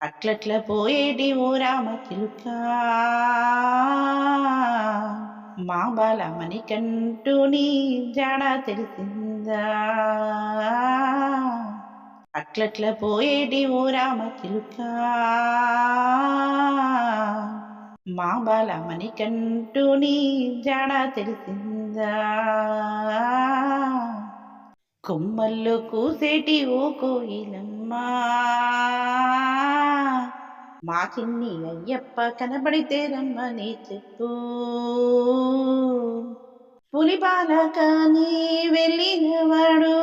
అట్లట్ల పోయేటి ఓ రామ చిలుక మా బాలమని కంటూ నీ జాడ తెలిసిందా? అట్లట్ల పోయేటి ఓ రామ చిలుక మా బాలమని కంటూ నీ జాడ తెలిసిందా? కొమ్మల్లో కూసేటి ఓ కోయిలమ్మా. మాకిన్ని అయ్యప్ప కనబడితే రమ్మని చెప్పు. పులిపాల కానీ వెళ్ళినవాడు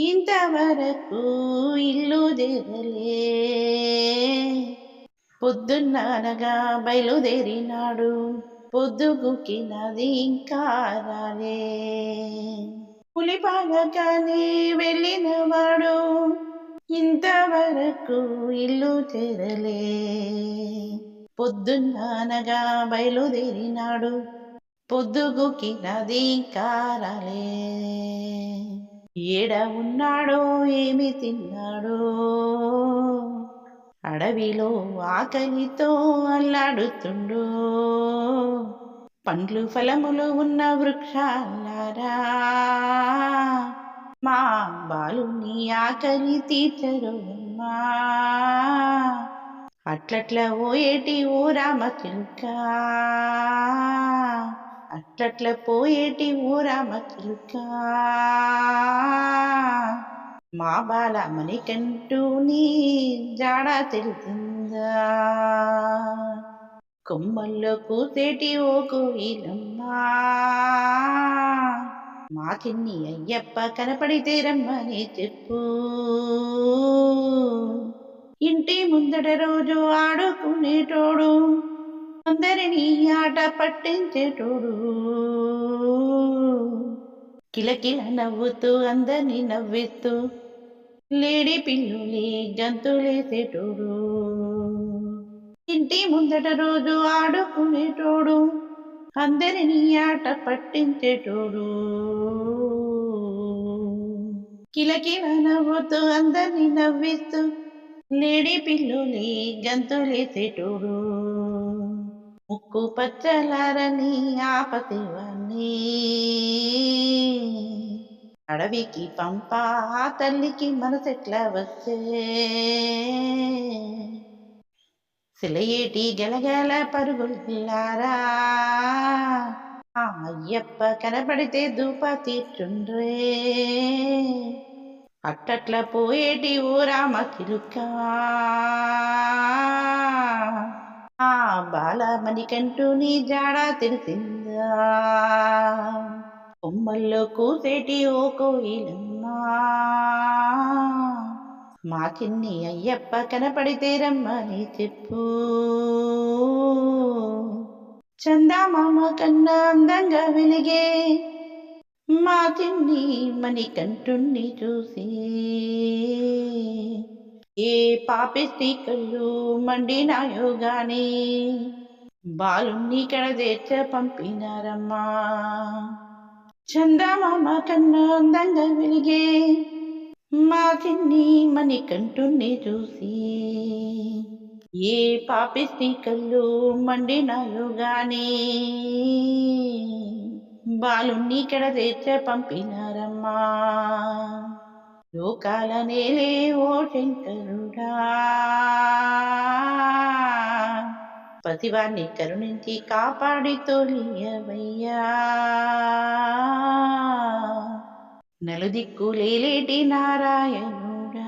ఇంతవరకు ఇల్లు దిగలే పొద్దున్ననగా బయలుదేరినాడు పొద్దుగుకినది ఇంకా రాలే. పులిపాల కానీ వెళ్ళినవాడు ఇంతవరకు ఇల్లు తెరలే. పొద్దున్నానగా బయలుదేరినాడు. పొద్దుగుకినది కారలే. ఏడ ఉన్నాడో ఏమి తిన్నాడో. అడవిలో ఆకలితో అల్లాడుతుండు. పండ్లు ఫలములు ఉన్న వృక్షాలారా. మా బాలుని ఆకలి తీర్చరుమ్మా అట్లట్ల పోయేటి ఓ రామ చిలుక అట్లట్ల పోయేటి ఓ రామ చిలుక మా బాలమణి కంటూ నీ జాడ తెలిసిందా. కొమ్మల్లో కూసేటి ఓ కోయిలమ్మా. మా చిన్ని అయ్యప్ప కనపడితే రమ్మని చెప్పు. ఇంటి ముందట రోజు ఆడుకునేటోడు అందరినీ ఆట పట్టించేటోడు. కిలకిల నవ్వుతూ అందరినీ నవ్విస్తూ లేడి పిల్లులి జంతువులేసేటోడు ఇంటి ముందట రోజు ఆడుకునేటోడు అందరినీ ఆట పట్టించేటోడు. కిలకిల నవ్వుతూ అందరినీ నవ్విస్తూ లేడీ పిల్లులి గంతులేసేటోడు. ముక్కు పచ్చలారని ఆపతివన్నీ అడవికి పంప ఆ తల్లికి మనసెట్లా వచ్చే సిలయేటి గలగల పరుగులారా అయ్యప్ప కనపడితే దూప తీర్చుండ్రే అట్టట్ల పోయేటి ఓ రామ చిలుక ఆ బాలమణికంటూ నీ జాడ తెలిసిందా కొమ్మల్లో కూసేటి ఓ కోయిలమ్మా మా చిన్ని అయ్యప్ప కనపడితే రమ్మని చెప్పు చందామామ కన్నా అందంగా వెలిగే మా తిన్ని మణి కంటుణ్ణి చూసి. ఏ పాపిస్తి కళ్ళు మండినాయో గాని బాలుణ్ణి కడదేర్చ పంపినారమ్మా. చందమామ కన్నా అందంగా వెలిగే మా తిన్ని మణి కంటుణ్ణి చూసి. ఏ పాపిస్తి కళ్ళు మండినాయో గాని బాలుణ్ణి ఇక్కడ తెచ్చ పంపినారమ్మా. లోకాల నేలే ఓ శంకరుడా పతివాన్ని కరుణించి కాపాడి తొలియవయ్యా. నలుదిక్కు లేలేటి నారాయణుడా.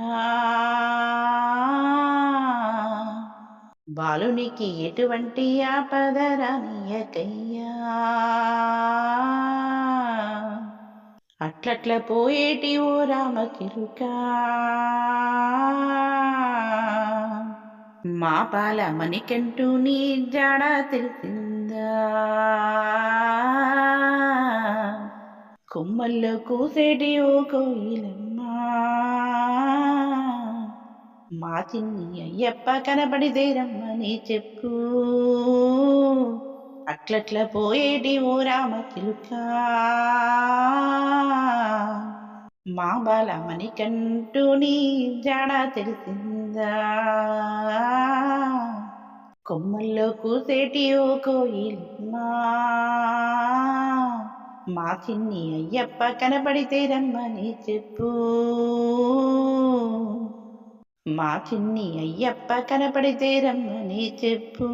బాలునికి ఎటువంటి ఆపదరానియకయ్యా అట్లట్ల పోయేటి ఓ రామ మా పాల మణికంటూ నీ జాడ తెలిసిందా. కొమ్మల్లో కూసేటి ఓ కోయిలమ్మా. మా చిన్ని అయ్యప్ప కనబడి దేరమ్మని చెప్పు? అట్లట్ల పోయేటి ఓ రామ చిలుక మా బాలమణి కంటూ నీ జాడ తెలిసిందా? కొమ్మల్లో కూసేటి ఓ కోయిలమ్మా? మా చిన్ని అయ్యప్ప కనబడితే రమ్మని చెప్పు? మా చిన్ని అయ్యప్ప కనపడితే రమ్మని చెప్పు.